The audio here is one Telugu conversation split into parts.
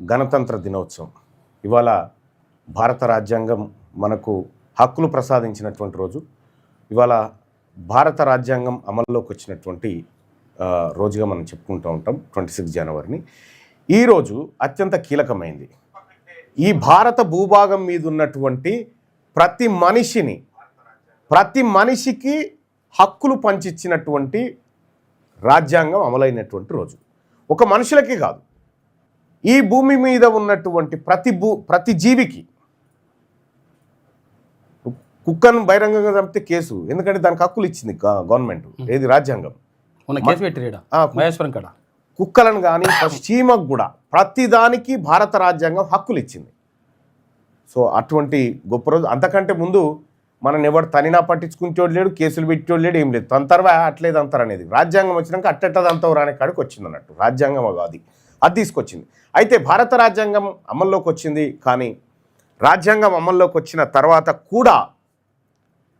గణతంత్ర దినోత్సవం. ఇవాళ భారత రాజ్యాంగం మనకు హక్కులు ప్రసాదించినటువంటి రోజు. ఇవాళ భారత రాజ్యాంగం అమల్లోకి వచ్చినటువంటి రోజుగా మనం చెప్పుకుంటూ ఉంటాం ట్వంటీ సిక్స్ జనవరిని. ఈరోజు అత్యంత కీలకమైంది. ఈ భారత భూభాగం మీద ఉన్నటువంటి ప్రతి మనిషిని ప్రతి మనిషికి హక్కులు పంచిచ్చినటువంటి రాజ్యాంగం అమలైనటువంటి రోజు. ఒక మనుషులకి కాదు ఈ భూమి మీద ఉన్నటువంటి ప్రతి భూ ప్రతి జీవికి కుక్కను బహిరంగంగా చంపితే కేసు. ఎందుకంటే దానికి హక్కులు ఇచ్చింది గవర్నమెంట్ ఏది రాజ్యాంగం. మహేశ్వరం కాడ. కుక్కలను కానీ చీమకు కూడా ప్రతిదానికి భారత రాజ్యాంగం హక్కులు ఇచ్చింది. సో అటువంటి గొప్ప రోజు అంతకంటే ముందు మనం ఎవడు తనినా పట్టించుకుంటోడు లేడు కేసులు పెట్టేవాడు లేడు ఏం లేదు. తంతరవా అట్లేదు అంతరు అనేది రాజ్యాంగం వచ్చినాక అట్టెట్టది అంతవరా అనే కాడికి వచ్చింది అన్నట్టు రాజ్యాంగం అది అది తీసుకొచ్చింది. అయితే భారత రాజ్యాంగం అమల్లోకి వచ్చింది కానీ రాజ్యాంగం అమల్లోకి వచ్చిన తర్వాత కూడా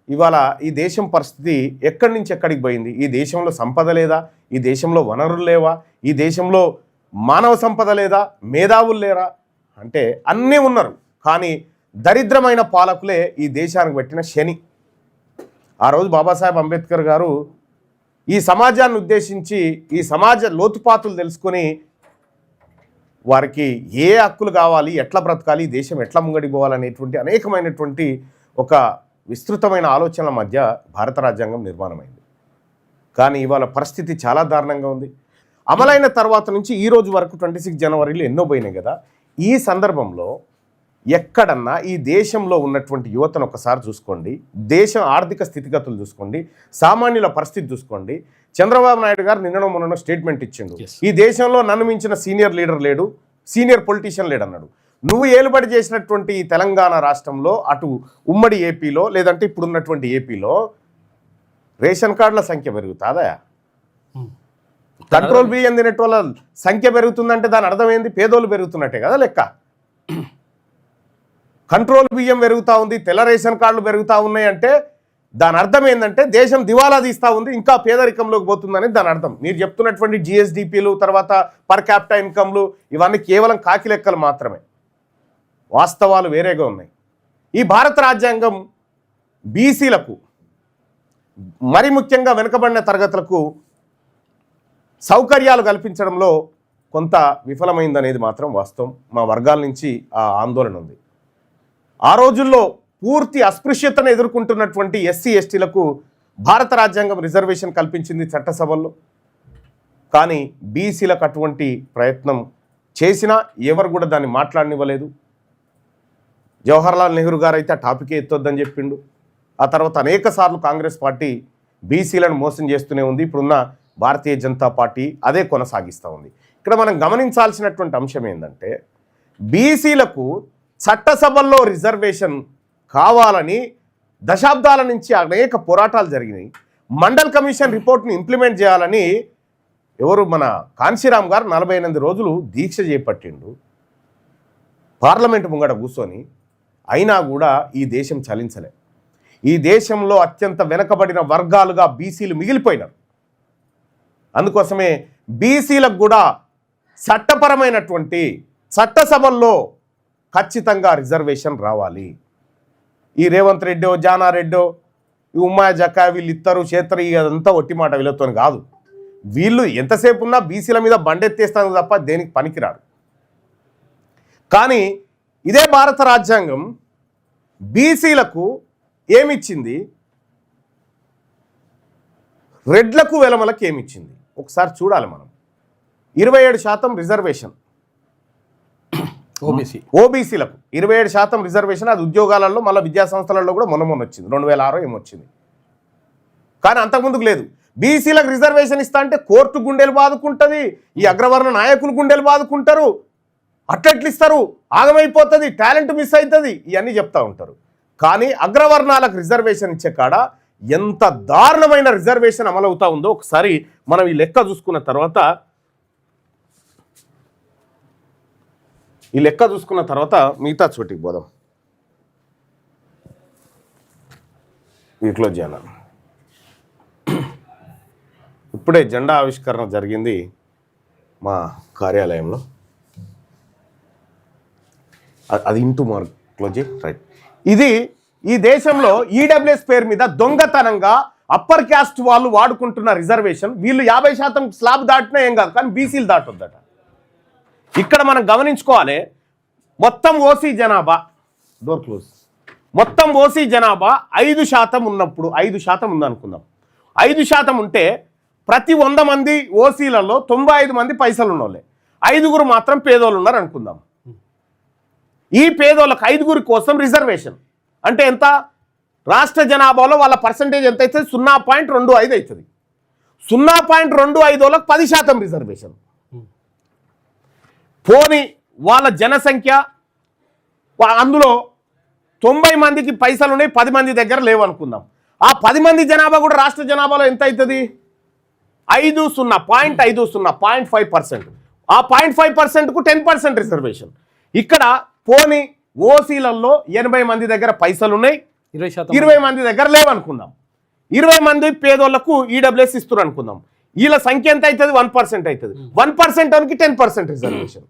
ఇవాళ ఈ దేశం పరిస్థితి ఎక్కడి నుంచి ఎక్కడికి పోయింది? ఈ దేశంలో సంపద లేదా? ఈ దేశంలో వనరులు లేవా? ఈ దేశంలో మానవ సంపద లేదా? మేధావులు లేరా? అంటే అన్నీ ఉన్నారు. కానీ దరిద్రమైన పాలకులే ఈ దేశానికి పెట్టిన శని. ఆ రోజు బాబాసాహెబ్ అంబేద్కర్ గారు ఈ సమాజాన్ని ఉద్దేశించి ఈ సమాజ లోతుపాతులు తెలుసుకొని వారికి ఏ హక్కులు కావాలి ఎట్లా బ్రతకాలి దేశం ఎట్లా ముంగడిపోవాలనేటువంటి అనేకమైనటువంటి ఒక విస్తృతమైన ఆలోచనల మధ్య భారత రాజ్యాంగం నిర్మాణమైంది. కానీ ఇవాళ పరిస్థితి చాలా దారుణంగా ఉంది. అమలైన తర్వాత నుంచి ఈ రోజు వరకు ట్వంటీ సిక్స్ జనవరిలో ఎన్నో పోయినాయి కదా. ఈ సందర్భంలో ఎక్కడన్నా ఈ దేశంలో ఉన్నటువంటి యువతను ఒకసారి చూసుకోండి. దేశం ఆర్థిక స్థితిగతులు చూసుకోండి. సామాన్యుల పరిస్థితి చూసుకోండి. చంద్రబాబు నాయుడు గారు నిన్ననో మొన్న స్టేట్మెంట్ ఇచ్చిండు. ఈ దేశంలో నన్ను మించిన సీనియర్ లీడర్ లేడు. సీనియర్ పొలిటీషియన్ లేడు అన్నాడు నువ్వు ఏలుబడి చేసినటువంటి ఈ తెలంగాణ రాష్ట్రంలో అటు ఉమ్మడి ఏపీలో లేదంటే ఇప్పుడున్నటువంటి ఏపీలో రేషన్ కార్డుల సంఖ్య పెరుగుతాదా. కంట్రోల్ బియ్యం తినేట వాళ్ళ సంఖ్య పెరుగుతుందంటే దాని అర్థం ఏంది? పేదోళ్ళు పెరుగుతున్నట్టే కదా లెక్క. కంట్రోల్ బియ్యం పెరుగుతూ ఉంది తెల్ల రేషన్ కార్డులు పెరుగుతూ ఉన్నాయి అంటే దాని అర్థం ఏంటంటే దేశం దివాలా తీస్తూ ఉంది ఇంకా పేదరికంలోకి పోతుందని దాని అర్థం. మీరు చెప్తున్నటువంటి జిఎస్డిపిలు తర్వాత పర్ క్యాపిటా ఇన్కమ్లు ఇవన్నీ కేవలం కాకి లెక్కలు మాత్రమే. వాస్తవాలు వేరేగా ఉన్నాయి. ఈ భారత రాజ్యాంగం బీసీలకు మరి ముఖ్యంగా వెనుకబడిన తరగతులకు సౌకర్యాలు కల్పించడంలో కొంత విఫలమైందనేది మాత్రం వాస్తవం. మా వర్గాల నుంచి ఆ ఆందోళన ఉంది. ఆ రోజుల్లో పూర్తి అస్పృశ్యతను ఎదుర్కొంటున్నటువంటి ఎస్సీ ఎస్టీలకు భారత రాజ్యాంగం రిజర్వేషన్ కల్పించింది చట్టసభల్లో. కానీ బీసీలకు అటువంటి ప్రయత్నం చేసినా ఎవరు కూడా దాన్ని మాట్లాడనివ్వలేదు. జవహర్లాల్ నెహ్రూ గారు అయితే ఆ టాపికే ఎత్తొద్దని చెప్పిండు. ఆ తర్వాత అనేక సార్లు కాంగ్రెస్ పార్టీ బీసీలను మోసం చేస్తూనే ఉంది. ఇప్పుడున్న భారతీయ జనతా పార్టీ అదే కొనసాగిస్తూ ఉంది. ఇక్కడ మనం గమనించాల్సినటువంటి అంశం ఏంటంటే బీసీలకు చట్టసభల్లో రిజర్వేషన్ కావాలని దశాబ్దాల నుంచి అనేక పోరాటాలు జరిగినాయి. మండల్ కమిషన్ రిపోర్ట్ని ఇంప్లిమెంట్ చేయాలని ఎవరు మన కాన్సీరామ్ గారు నలభై ఎనిమిది రోజులు దీక్ష చేపట్టిండు. పార్లమెంట్ ముంగడ కూర్చొని అయినా కూడా ఈ దేశం చలించలే. ఈ దేశంలో అత్యంత వెనకబడిన వర్గాలుగా బీసీలు మిగిలిపోయినారు. అందుకోసమే బీసీలకు కూడా చట్టపరమైనటువంటి చట్టసభల్లో ఖచ్చితంగా రిజర్వేషన్ రావాలి. ఈ రేవంత్ రెడ్డో జానారెడ్డో ఈ ఉమ్మాయ జక్కా వీళ్ళు ఇద్దరు చేస్తారు ఇదంతా ఒట్టి మాట వీళ్ళతో కాదు. వీళ్ళు ఎంతసేపు ఉన్నా బీసీల మీద బండెత్తేస్తాను తప్ప దేనికి పనికిరాడు కానీ ఇదే భారత రాజ్యాంగం బీసీలకు ఏమిచ్చింది? రెడ్లకు వెలమలకు ఏమిచ్చింది ఒకసారి చూడాలి మనం. ఇరవై ఏడు శాతం రిజర్వేషన్. ఓబీసీ. ఓబీసీలకు ఇరవై ఏడు శాతం రిజర్వేషన్ అది ఉద్యోగాలలో మళ్ళీ విద్యా సంస్థలలో కూడా మొన్న మొన్న వచ్చింది. రెండు వేల ఆరో ఏమొచ్చింది కానీ అంతకుముందుకు లేదు. బీసీలకు రిజర్వేషన్ ఇస్తా అంటే కోర్టు గుండెలు బాదుకుంటుంది ఈ అగ్రవర్ణ నాయకులు గుండెలు బాదుకుంటారు అట్లెట్లు ఇస్తారు ఆగమైపోతుంది టాలెంట్ మిస్ అవుతుంది ఇవన్నీ చెప్తా ఉంటారు. కానీ అగ్రవర్ణాలకు రిజర్వేషన్ ఇచ్చే కాడ ఎంత దారుణమైన రిజర్వేషన్ అమలవుతా ఉందో ఒకసారి మనం ఈ లెక్క చూసుకున్న తర్వాత ఈ లెక్క చూసుకున్న తర్వాత మిగతా చోటికి పోదాం. వీటిలో చేయాలి? ఇప్పుడే జెండా ఆవిష్కరణ జరిగింది మా కార్యాలయంలో. అది ఇంటూ మార్క్ క్లోజ్ రైట్. ఇది ఈ దేశంలో ఈడబ్ల్యూఎస్ పేరు మీద దొంగతనంగా అప్పర్ క్యాస్ట్ వాళ్ళు వాడుకుంటున్న రిజర్వేషన్. వీళ్ళు యాభై శాతం స్లాబ్ దాటినా ఏం కాదు కానీ బీసీలు దాటొద్దట. ఇక్కడ మనం గమనించుకోవాలి మొత్తం ఓసీ జనాభా డోర్ క్లోజ్ మొత్తం ఓసీ జనాభా ఐదు శాతం ఉన్నప్పుడు ఐదు శాతం ఉందనుకుందాం. ఐదు శాతం ఉంటే ప్రతి వంద మంది ఓసీలలో తొంభై ఐదు మంది పైసలు ఉన్నోళ్ళే ఐదుగురు మాత్రం పేదోళ్ళు ఉన్నారు అనుకుందాం ఈ పేదోళ్ళకి ఐదుగురి కోసం రిజర్వేషన్. అంటే ఎంత? రాష్ట్ర జనాభాలో వాళ్ళ పర్సంటేజ్ ఎంత అవుతుంది సున్నా పాయింట్ రెండు ఐదు అవుతుంది. సున్నా పాయింట్ రెండు ఐదు వాళ్ళకి పది శాతం రిజర్వేషన్. పోని వాళ్ళ జనసంఖ్య అందులో తొంభై మందికి పైసలు ఉన్నాయి పది మంది దగ్గర లేవు అనుకుందాం ఆ పది మంది జనాభా కూడా రాష్ట్ర జనాభాలో ఎంత అవుతుంది ఐదు సున్నా పాయింట్ ఐదు సున్నా పాయింట్ ఫైవ్ పర్సెంట్. ఆ పాయింట్ ఫైవ్ పర్సెంట్కు టెన్ పర్సెంట్ రిజర్వేషన్. ఇక్కడ పోని ఓసీలలో ఎనభై మంది దగ్గర పైసలు ఉన్నాయి ఇరవై శాతం ఇరవై మంది దగ్గర లేవనుకుందాం. ఇరవై మంది పేదోళ్ళకు ఈడబ్ల్యూఎస్ ఇస్తున్నారు అనుకుందాం. వీళ్ళ సంఖ్య ఎంత అవుతుంది వన్ పర్సెంట్ అవుతుంది one percent ten percent reservation.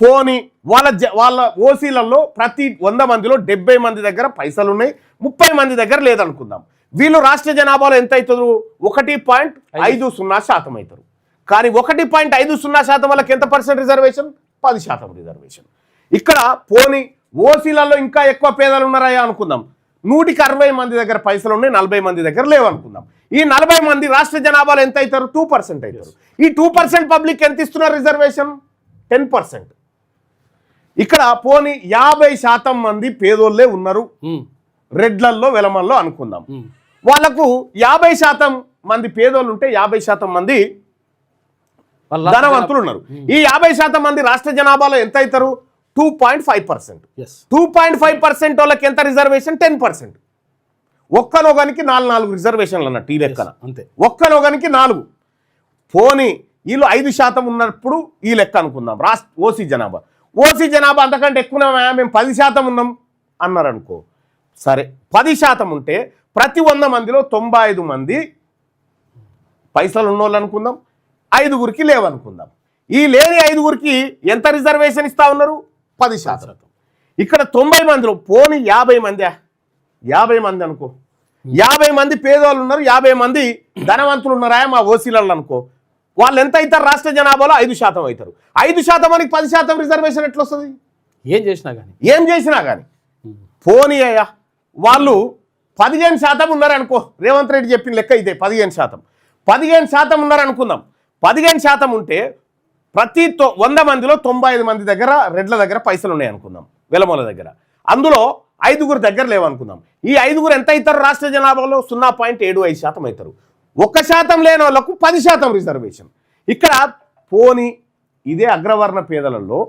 పోని వాళ్ళ జ- వాళ్ళ ఓసీలలో ప్రతి వంద మందిలో డెబ్బై మంది దగ్గర పైసలు ఉన్నాయి ముప్పై మంది దగ్గర లేదనుకుందాం. వీళ్ళు రాష్ట్ర జనాభాలో ఎంత అవుతారు ఒకటి పాయింట్ ఐదు. సున్నా శాతం అవుతారు కానీ ఒకటి పాయింట్ ఐదు సున్నా శాతం వాళ్ళకి ఎంత పర్సెంట్ రిజర్వేషన్? పది శాతం రిజర్వేషన్. ఇక్కడ పోని ఓసీలలో ఇంకా ఎక్కువ పేదలు ఉన్నారా అనుకుందాం. నూటికి అరవై మంది దగ్గర పైసలు ఉన్నాయి నలభై మంది దగ్గర లేవు అనుకుందాం ఈ నలభై మంది రాష్ట్ర జనాభాలో ఎంత అవుతారు టూ పర్సెంట్ అవుతారు ఈ టూ పర్సెంట్ పబ్లిక్ ఎంత ఇస్తున్నారు రిజర్వేషన్? Ten percent. ఇక్కడ పోని యాభై శాతం మంది పేదోళ్ళే ఉన్నారు. రెడ్లల్లో వెలమల్లో అనుకుందాం. వాళ్ళకు యాభై శాతం మంది పేదోళ్ళు ఉంటే యాభై శాతం మంది ధనవంతులు ఉన్నారు. ఈ యాభై శాతం మంది రాష్ట్ర జనాభాలో ఎంత అవుతారు two point five percent two point five percent వాళ్ళకి ఎంత రిజర్వేషన్? టెన్ పర్సెంట్ ఒక్కనొగనికి నాలుగు నాలుగు రిజర్వేషన్లు అన్నట్టు ఈ లెక్కన. అంతే. ఒక్కనొగనికి నాలుగు. పోని వీళ్ళు ఐదు శాతం ఉన్నప్పుడు ఈ లెక్క అనుకుందాం. రాష్ట్ర ఓసీ జనాభా. ఓసీ జనాభా అంతకంటే ఎక్కువ మేము పది శాతం ఉన్నాం అన్నారు అనుకో సరే పది శాతం ఉంటే ప్రతి వంద మందిలో తొంభై ఐదు మంది పైసలు ఉన్నోళ్ళు అనుకుందాం ఐదుగురికి లేవనుకుందాం. ఈ లేని ఐదుగురికి ఎంత రిజర్వేషన్ ఇస్తా ఉన్నారు? పది శాతం. ఇక్కడ తొంభై మందిలో పోని యాభై మంది? యాభై మంది అనుకో. యాభై మంది పేదవాళ్ళు ఉన్నారు యాభై మంది ధనవంతులు ఉన్నారా? మా ఓసీలలో అనుకో వాళ్ళు ఎంత అవుతారు రాష్ట్ర జనాభాలో? ఐదు శాతం అవుతారు. ఐదు శాతం మనకి పది శాతం రిజర్వేషన్ ఎట్లా వస్తుంది ఏం చేసినా కానీ ఏం చేసినా కానీ పోనీ అయ్యా వాళ్ళు పదిహేను శాతం ఉన్నారనుకో రేవంత్ రెడ్డి చెప్పిన లెక్క ఇదే పదిహేను శాతం. పదిహేను శాతం ఉన్నారనుకుందాం. పదిహేను శాతం ఉంటే ప్రతి తొ వంద మందిలో తొంభై ఐదు మంది దగ్గర రెడ్ల దగ్గర పైసలు ఉన్నాయి అనుకుందాం వెలమూల దగ్గర. అందులో ఐదుగురు దగ్గర లేవనుకుందాం. ఈ ఐదుగురు ఎంత అవుతారు రాష్ట్ర జనాభాలో? సున్నా పాయింట్ ఏడు ఐదు శాతం అవుతారు. ఒక్క శాతం లేని వాళ్ళకు పది శాతం రిజర్వేషన్. ఇక్కడ పోని ఇదే అగ్రవర్ణ పేదలలో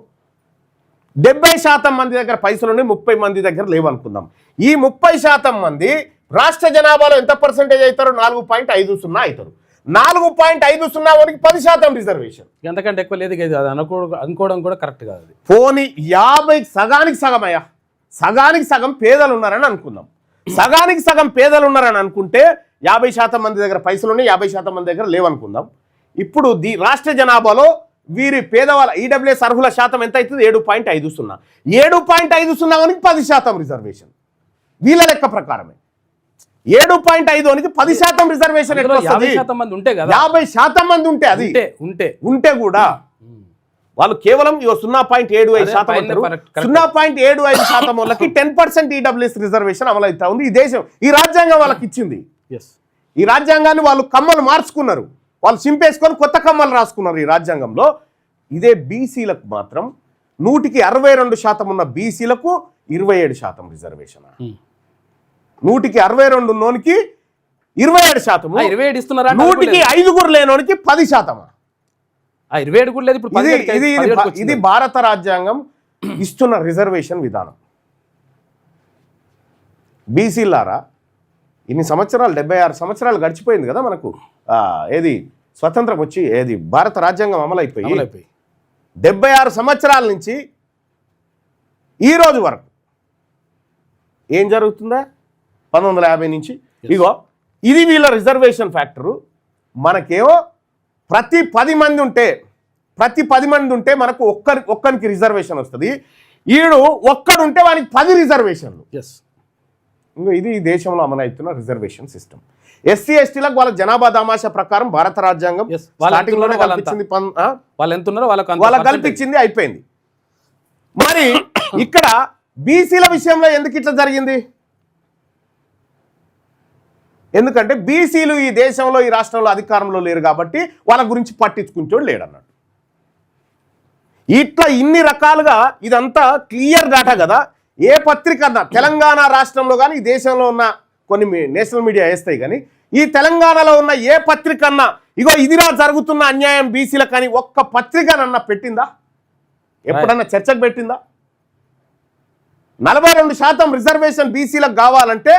డెబ్బై శాతం మంది దగ్గర పైసలు ఉన్నాయి ముప్పై మంది దగ్గర లేవనుకుందాం. ఈ ముప్పై శాతం మంది రాష్ట్ర జనాభాలో ఎంత పర్సెంటేజ్ అవుతారు నాలుగు పాయింట్ ఐదు సున్నా అవుతారు. నాలుగు పాయింట్ ఐదు సున్నా వారికి పది శాతం రిజర్వేషన్. ఎంతకంటే ఎక్కువ లేదు అది అనుకో అనుకోవడం కూడా కరెక్ట్ కాదు పోని యాభై సగానికి సగం అయ్యా సగానికి సగం పేదలు ఉన్నారని అనుకుందాం. సగానికి సగం పేదలు ఉన్నారని అనుకుంటే యాభై శాతం మంది దగ్గర పైసలు ఉన్నాయి యాభై శాతం మంది దగ్గర లేవనుకుందాం. ఇప్పుడు ది రాష్ట్ర జనాభాలో వీరి పేదవాళ్ళ ఈడబ్ల్యూఎస్ అర్హుల శాతం ఎంత అవుతుంది? ఏడు పాయింట్ ఐదు సున్నా. ఏడు పాయింట్ ఐదు సున్నా వనికి పది శాతం రిజర్వేషన్. వీళ్ళ లెక్క ప్రకారమే. ఏడు పాయింట్ ఐదు వనికి పది శాతం రిజర్వేషన్ యాభై శాతం మంది ఉంటే కదా? యాభై శాతం మంది ఉంటే అది. ఉంటే ఉంటే. కూడా వాళ్ళు కేవలం సున్నా పాయింట్ ఏడు ఐదు శాతం అంటారు. సున్నా పాయింట్ ఏడు ఐదు శాతం వాళ్ళకి టెన్ పర్సెంట్ ఈడబ్ల్యూఎస్ రిజర్వేషన్ అమలు అవుతా ఉంది. ఈ దేశం ఈ రాజ్యాంగం వాళ్ళకి ఇచ్చింది. ఈ రాజ్యాంగాన్ని వాళ్ళు కమ్మలు మార్చుకున్నారు. వాళ్ళు చింపేసుకొని కొత్త కమ్మలు రాసుకున్నారు ఈ రాజ్యాంగంలో. ఇదే బీసీలకు మాత్రం నూటికి అరవై రెండు శాతం ఉన్న బీసీలకు ఇరవై ఏడు శాతం రిజర్వేషన్? నూటికి అరవై రెండు ఉన్నోనికి ఇరవై ఏడు శాతము. ఇరవై ఏడు ఇస్తున్నారా నూటికి. ఐదుగురు లేనోనికి పది శాతమా? ఆ ఇరవై ఏడు కూడా లేదు ఇప్పుడు. ఇది భారత రాజ్యాంగం ఇస్తున్న రిజర్వేషన్ విధానం. బీసీలారా ఇన్ని సంవత్సరాలు డెబ్బై ఆరు సంవత్సరాలు గడిచిపోయింది కదా మనకు. ఏది? స్వతంత్రం వచ్చి ఏది? భారత రాజ్యాంగం అమలైపోయి డెబ్బై ఆరు సంవత్సరాల నుంచి ఈ రోజు వరకు ఏం జరుగుతుందా? పంతొమ్మిది వందల యాభై నుంచి. ఇగో ఇది వీళ్ళ రిజర్వేషన్ ఫ్యాక్టరు. మనకేమో ప్రతి పది మంది ఉంటే ప్రతి పది మంది ఉంటే మనకు ఒక్కరి ఒక్కరికి రిజర్వేషన్ వస్తుంది. ఈడు ఒక్కడుంటే వానికి పది రిజర్వేషన్లు. ఎస్ ఇంకో ఇది ఈ దేశంలో అమలవుతున్న రిజర్వేషన్ సిస్టమ్ ఎస్సీ ఎస్టీలకు వాళ్ళ జనాభా దామాషా ప్రకారం భారత రాజ్యాంగం. కల్పించింది? వాళ్ళు ఎంత ఉన్నారో వాళ్ళకి వాళ్ళకి. కల్పించింది అయిపోయింది మరి ఇక్కడ బీసీల విషయంలో ఎందుకు ఇట్లా జరిగింది ఎందుకంటే బీసీలు ఈ దేశంలో ఈ రాష్ట్రంలో అధికారంలో లేరు కాబట్టి వాళ్ళ గురించి పట్టించుకుంటోడు లేడన్నాడు ఇట్లా ఇన్ని రకాలుగా ఇదంతా క్లియర్ డాటా కదా ఏ పత్రిక అన్నా తెలంగాణ రాష్ట్రంలో కానీ ఈ దేశంలో ఉన్న కొన్ని నేషనల్ మీడియా వేస్తాయి కానీ ఈ తెలంగాణలో ఉన్న ఏ పత్రిక అన్నా ఇగో ఇదిరా జరుగుతున్న అన్యాయం బీసీలకు కానీ ఒక్క పత్రికనన్నా పెట్టిందా? ఎప్పుడన్నా చర్చకు పెట్టిందా? నలభై రెండు శాతం రిజర్వేషన్ బీసీలకు కావాలంటే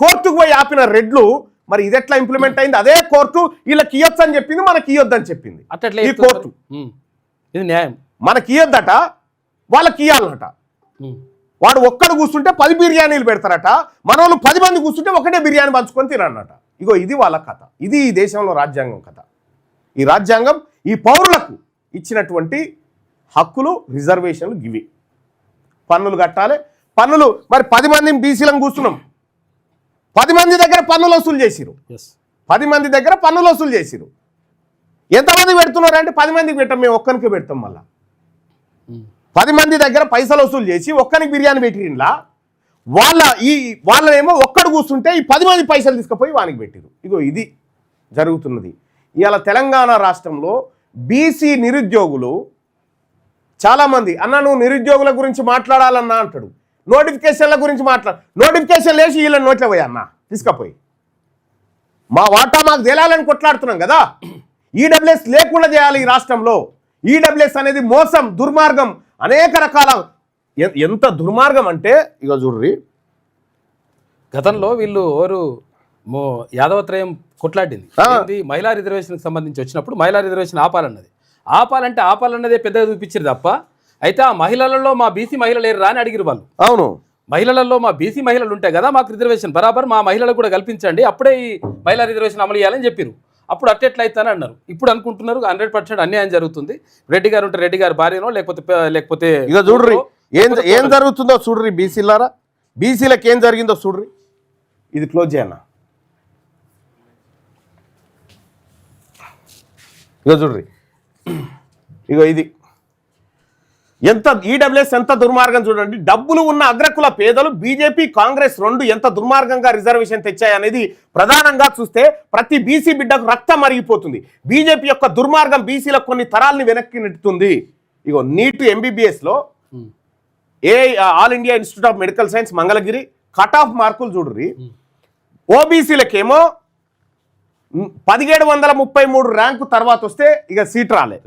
కోర్టుకు పోయి ఆపిన రెడ్లు మరి ఇది ఎట్లా ఇంప్లిమెంట్ అయింది? అదే కోర్టు వీళ్ళకి ఇవ్వచ్చు అని చెప్పింది మనకి ఇవ్వద్దని చెప్పింది. ఈ కోర్టు. ఇది న్యాయం. మనకి ఇవ్వద్దట వాళ్ళకి ఇవ్వాలన్నట ఉమ్. వాడు ఒక్కడు కూర్చుంటే పది బిర్యానీలు పెడతారట. మన వాళ్ళు పది మంది కూర్చుంటే ఒకటే బిర్యానీ పంచుకొని తినన్నట ఇగో ఇది వాళ్ళ కథ. ఇది ఈ దేశంలో రాజ్యాంగం కథ. ఈ రాజ్యాంగం ఈ పౌరులకు ఇచ్చినటువంటి హక్కులు రిజర్వేషన్లు ఇవి పన్నులు కట్టాలి. పన్నులు మరి పది మంది బీసీలను కూర్చున్నాం. పది మంది దగ్గర పన్నులు వసూలు చేసిరు పది మంది దగ్గర పన్నులు వసూలు చేసిరు ఎంతమంది పెడుతున్నారు అంటే పది మందికి పెట్టాం మేము ఒక్కరికి పెడతాం మళ్ళా. ఉమ్. పది మంది దగ్గర పైసలు వసూలు చేసి ఒక్కరికి బిర్యానీ పెట్టిండ్లా? వాళ్ళ ఈ వాళ్ళనేమో ఒక్కడు కూర్చుంటే ఈ పది మంది పైసలు తీసుకుపోయి వానికి పెట్టిరు. ఇగో ఇది జరుగుతున్నది. ఇవాళ తెలంగాణ రాష్ట్రంలో బీసీ నిరుద్యోగులు చాలామంది అన్న నువ్వు నిరుద్యోగుల గురించి మాట్లాడాలన్నా అంటాడు. నోటిఫికేషన్ల గురించి మాట్లాడు నోటిఫికేషన్ లేచి వీళ్ళని నోట్ల పోయి అన్న తీసుకపోయి. మా వాటా మాకు తేలాలని కొట్లాడుతున్నాం కదా. ఈడబ్ల్యూఎస్ లేకుండా చేయాలి ఈ రాష్ట్రంలో. ఈడబ్ల్యూఎస్ అనేది మోసం దుర్మార్గం అనేక రకాల ఎంత దుర్మార్గం అంటే ఇక చూడ్రి. గతంలో వీళ్ళు ఎవరు యాదవత్రయం కొట్లాడింది. మహిళా రిజర్వేషన్కి సంబంధించి వచ్చినప్పుడు మహిళా రిజర్వేషన్ ఆపాలన్నది. ఆపాలంటే ఆపాలన్నదే పెద్దగా చూపించారు తప్ప అయితే ఆ మహిళలలో మా బీసీ మహిళలు లేరు అని అడిగిరు వాళ్ళు. అవును. మహిళలలో మా బీసీ మహిళలు ఉంటాయి కదా మాకు రిజర్వేషన్. బరాబర్ మా మహిళలకు కూడా కల్పించండి అప్పుడే ఈ మహిళా రిజర్వేషన్ అమలు చేయాలని చెప్పారు అప్పుడు అట్టెట్లయితేనే అన్నారు. ఇప్పుడు అనుకుంటున్నారు హండ్రెడ్ పర్సెంట్ అన్యాయం జరుగుతుంది. రెడ్డి గారు ఉంటే రెడ్డి గారు భార్యనో లేకపోతే లేకపోతే ఇక చూడ్రి ఏం ఏం జరుగుతుందో చూడ్రి బీసీలారా? బీసీలకు ఏం జరిగిందో చూడ్రి. ఇది క్లోజ్ చేయన్న ఇక చూడ్రి. ఇగో ఇది. ఎంత ఈడబ్ల్యూఎస్ ఎంత దుర్మార్గం చూడండి. డబ్బులు ఉన్న అగ్రకుల పేదలు బీజేపీ కాంగ్రెస్ రెండు ఎంత దుర్మార్గంగా రిజర్వేషన్ తెచ్చాయనేది ప్రధానంగా చూస్తే ప్రతి బీసీ బిడ్డకు రక్తం మరిగిపోతుంది. బీజేపీ యొక్క దుర్మార్గం బీసీలకు కొన్ని తరాల్ని వెనక్కి నెట్టుతుంది. ఇగో నీట్ ఎంబీబీఎస్లో ఉమ్. A all India institute of medical science Mangalagiri cut off మార్కులు చూడ్రి ఓబీసీలకేమో పదిహేడు వందల ముప్పై మూడు ర్యాంకు తర్వాత వస్తే ఇక సీట్ రాలే.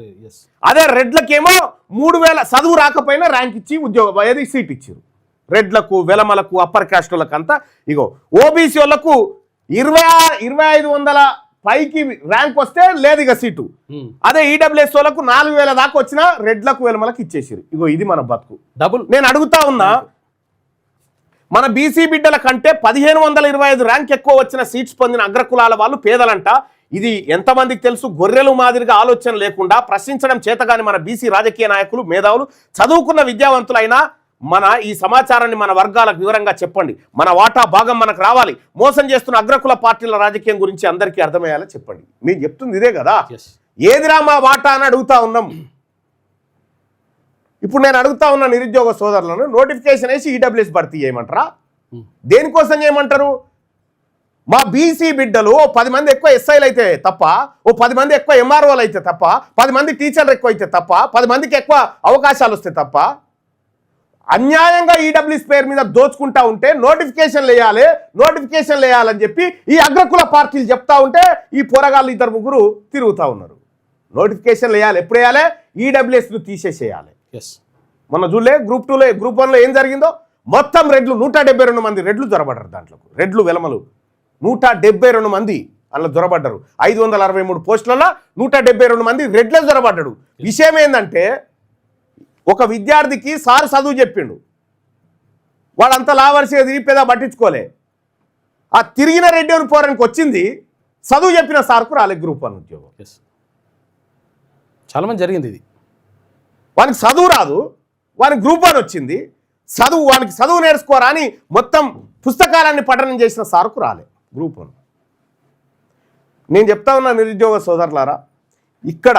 అదే రెడ్లకేమో మూడు వేల చదువు రాకపోయినా ర్యాంక్ ఇచ్చి ఉద్యోగం ఏది సీట్ ఇచ్చారు రెడ్లకు వెలమలకు అప్పర్ క్యాస్టులకు అంతా ఇగో ఓబీసీ వాళ్ళకు ఇరవై ఇరవై ఐదు వందల పైకి ర్యాంక్ వస్తే లేదు ఇక సీటు. అదే ఈడబ్ల్యూఎస్ వాళ్ళకు నాలుగు వేల దాకా వచ్చినా రెడ్లకు వెలమలకు ఇచ్చేసారు ఇగో ఇది మన బతుకు. డబుల్. నేను అడుగుతా ఉన్నా మన బీసీ బిడ్డల కంటే పదిహేను వందల ఇరవై ఐదు ర్యాంక్ ఎక్కువ వచ్చిన సీట్స్ పొందిన అగ్రకులాల వాళ్ళు పేదలంట. ఇది ఎంతమందికి తెలుసు? గొర్రెలు మాదిరిగా ఆలోచన లేకుండా ప్రశ్నించడం చేతగాని మన బీసీ రాజకీయ నాయకులు మేధావులు చదువుకున్న విద్యావంతులైనా మన ఈ సమాచారాన్ని మన వర్గాలకు వివరంగా చెప్పండి. మన వాటా భాగం మనకు రావాలి. మోసం చేస్తున్న అగ్రకుల పార్టీల రాజకీయం గురించి అందరికీ అర్థమయ్యేలా చెప్పండి. మీరు చెప్తుంది ఇదే కదా? ఏదిరా మా వాటా అని అడుగుతా ఉన్నాం. ఇప్పుడు నేను అడుగుతా ఉన్న నిరుద్యోగ సోదరులను నోటిఫికేషన్ వేసి ఈడబ్ల్యూఎస్ భర్తీ చేయమంటారా. దేనికోసం చేయమంటారు? మా బీసీ బిడ్డలు ఓ పది మంది ఎక్కువ ఎస్ఐలు అయితే తప్ప ఓ పది మంది ఎక్కువ ఎంఆర్ఓలు అయితే తప్ప పది మంది టీచర్లు ఎక్కువ అయితే తప్ప పది మందికి ఎక్కువ అవకాశాలు వస్తే తప్ప అన్యాయంగా ఈడబ్ల్యూఎస్ పేరు మీద దోచుకుంటా ఉంటే నోటిఫికేషన్ వేయాలి నోటిఫికేషన్ వేయాలని చెప్పి ఈ అగ్రకుల పార్టీలు చెప్తా ఉంటే ఈ పోరగాళ్ళు ఇద్దరు ముగ్గురు తిరుగుతూ ఉన్నారు. నోటిఫికేషన్ వేయాలి ఎప్పుడు వేయాలి ఈడబ్ల్యూఎస్ను తీసేసేయాలి. ఎస్ మొన్న చూడలే గ్రూప్ టూలో గ్రూప్ వన్లో ఏం జరిగిందో? మొత్తం రెడ్లు నూట డెబ్బై రెండు మంది రెడ్లు దొరబడ్డారు దాంట్లో. రెడ్లు వెలమలు. నూట డెబ్బై రెండు మంది అందులో దొరబడ్డారు ఐదు వందల అరవై మూడు పోస్టులలో నూట డెబ్బై రెండు మంది రెడ్లే దొరబడ్డాడు విషయం ఏంటంటే ఒక విద్యార్థికి సార్ చదువు చెప్పిండు. వాడంతా లావర్సిగా తిరిగి పెద్ద పట్టించుకోలే. ఆ తిరిగిన రెడ్డి అని పోరానికి వచ్చింది చదువు చెప్పిన సార్కు రాలే గ్రూప్ వన్ ఉద్యోగం. ఎస్ చాలా మంది జరిగింది ఇది. వానికి చదువు రాదు వానికి గ్రూప్ వన్ వచ్చింది చదువు వానికి చదువు నేర్చుకోరా అని మొత్తం పుస్తకాలన్నీ పఠనం చేసిన సార్కు రాలే గ్రూప్ వన్. నేను చెప్తా ఉన్నా నిరుద్యోగ సోదరులారా ఇక్కడ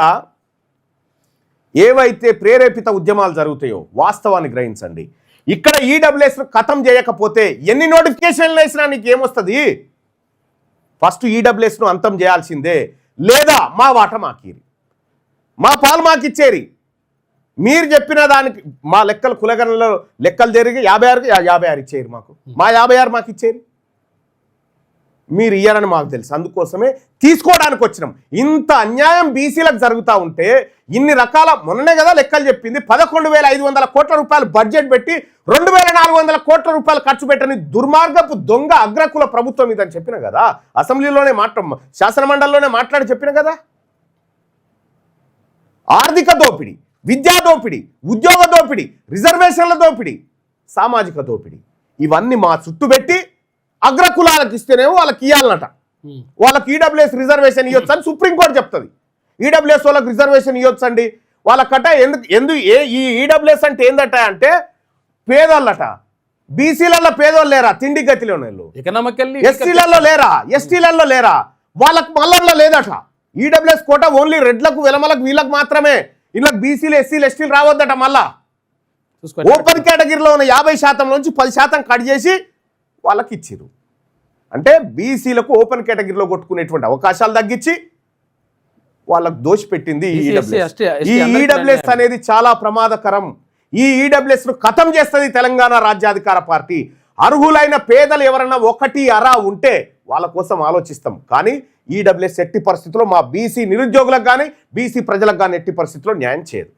ఏవైతే ప్రేరేపిత ఉద్యమాలు జరుగుతాయో వాస్తవాన్ని గ్రహించండి. ఇక్కడ ఈడబ్ల్యూఎస్ ఖతం చేయకపోతే ఎన్ని నోటిఫికేషన్లు వేసినా నీకు ఏమొస్తుంది? ఫస్ట్ ఈడబ్ల్యూఎస్ను అంతం చేయాల్సిందే. లేదా మా వాట మాకీరి మా పాలు మాకిచ్చేరి మీరు చెప్పిన దానికి మా లెక్కలు కులగణలో లెక్కలు జరిగి యాభై ఆరుకి యాభై ఆరు ఇచ్చేరు మాకు. మా యాభై ఆరు మాకు ఇచ్చేరి మీరు ఇయ్యారని మాకు తెలుసు. అందుకోసమే తీసుకోవడానికి వచ్చినాం. ఇంత అన్యాయం బీసీలకు జరుగుతూ ఉంటే ఇన్ని రకాల మొన్ననే కదా లెక్కలు చెప్పింది పదకొండు వేల ఐదు వందల కోట్ల రూపాయలు బడ్జెట్ పెట్టి రెండు వేల నాలుగు వందల కోట్ల రూపాయలు ఖర్చు పెట్టని దుర్మార్గపు దొంగ అగ్రకుల ప్రభుత్వం ఇదని చెప్పిన కదా? అసెంబ్లీలోనే మాట శాసన మండలిలోనే మాట్లాడి చెప్పిన కదా? ఆర్థిక దోపిడీ. విద్యా దోపిడీ ఉద్యోగ దోపిడీ రిజర్వేషన్ల దోపిడీ సామాజిక దోపిడీ. ఇవన్నీ మా చుట్టూ పెట్టి అగ్రకులాలకు ఇస్తేనేమో వాళ్ళకి ఇవ్వాలన్నట వాళ్ళకి ఈడబ్ల్యూఎస్ రిజర్వేషన్ ఇవ్వచ్చు అని సుప్రీంకోర్టు చెప్తుంది. ఈడబ్ల్యూఎస్ వాళ్ళకి రిజర్వేషన్ ఇవ్వచ్చు అండి వాళ్ళకట ఎందుకు ఎందుకు ఏ ఈ ఈడబ్ల్యూఎస్ అంటే ఏందట అంటే పేదోళ్ళట. బీసీలలో పేదోళ్ళు లేరా? తిండి గతిలో ఎస్సీలలో లేరా? ఎస్టీలలో లేరా? వాళ్ళకు మల్లర్లో లేదట. ఈడబ్ల్యూఎస్ కోట ఓన్లీ రెడ్లకు వెలమలకు వీళ్ళకి మాత్రమే. వీళ్ళకి బీసీలు ఎస్సీలు ఎస్టీలు రావద్దట మళ్ళా. ఓపెన్ కేటగిరీలో ఉన్న యాభై శాతం నుంచి పది శాతం కట్ చేసి వాళ్ళకి ఇచ్చిర్రు. అంటే బీసీలకు ఓపెన్ కేటగిరీలో కొట్టుకునేటువంటి అవకాశాలు తగ్గించి వాళ్ళకు దోషి పెట్టింది ఈ ఈడబ్ల్యూఎస్. అనేది చాలా ప్రమాదకరం. ఈ ఈడబ్ల్యూఎస్ను ఖతం చేస్తుంది తెలంగాణ రాజ్యాధికార పార్టీ. అర్హులైన పేదలు ఎవరైనా ఒకటి అరా ఉంటే వాళ్ళ కోసం ఆలోచిస్తాం. కానీ ఈడబ్ల్యూఎస్ ఎట్టి పరిస్థితుల్లో మా బీసీ నిరుద్యోగులకు కానీ బీసీ ప్రజలకు కానీ ఎట్టి పరిస్థితుల్లో న్యాయం చేయదు.